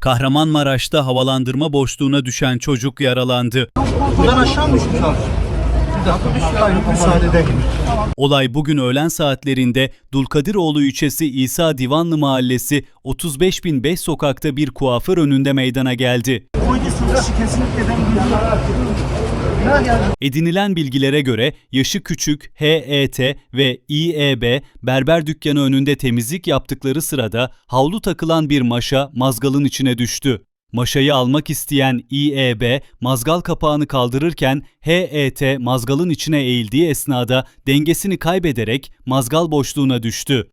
Kahramanmaraş'ta havalandırma boşluğuna düşen çocuk yaralandı. Buradan aşağı mı düşmüş abi? Olay bugün öğlen saatlerinde Dulkadiroğlu ilçesi İsa Divanlı Mahallesi 35005 sokakta bir kuaför önünde meydana geldi. Edinilen bilgilere göre yaşı küçük HET ve İEB berber dükkanı önünde temizlik yaptıkları sırada havlu takılan bir maşa mazgalın içine düştü. Maşayı almak isteyen İEB mazgal kapağını kaldırırken HET mazgalın içine eğildiği esnada dengesini kaybederek mazgal boşluğuna düştü.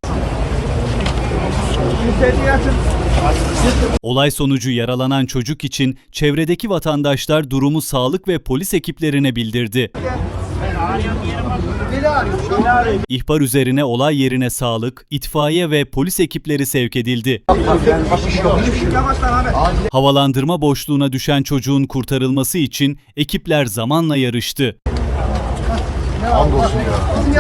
Olay sonucu yaralanan çocuk için çevredeki vatandaşlar durumu sağlık ve polis ekiplerine bildirdi. İhbar üzerine olay yerine sağlık, itfaiye ve polis ekipleri sevk edildi. Havalandırma boşluğuna düşen çocuğun kurtarılması için ekipler zamanla yarıştı.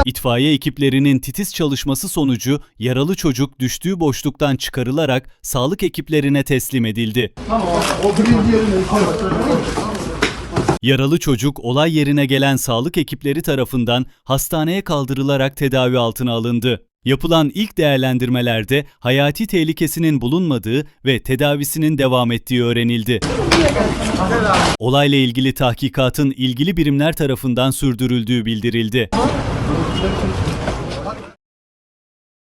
İtfaiye ekiplerinin titiz çalışması sonucu yaralı çocuk düştüğü boşluktan çıkarılarak sağlık ekiplerine teslim edildi. Yaralı çocuk olay yerine gelen sağlık ekipleri tarafından hastaneye kaldırılarak tedavi altına alındı. Yapılan ilk değerlendirmelerde hayati tehlikesinin bulunmadığı ve tedavisinin devam ettiği öğrenildi. Olayla ilgili tahkikatın ilgili birimler tarafından sürdürüldüğü bildirildi.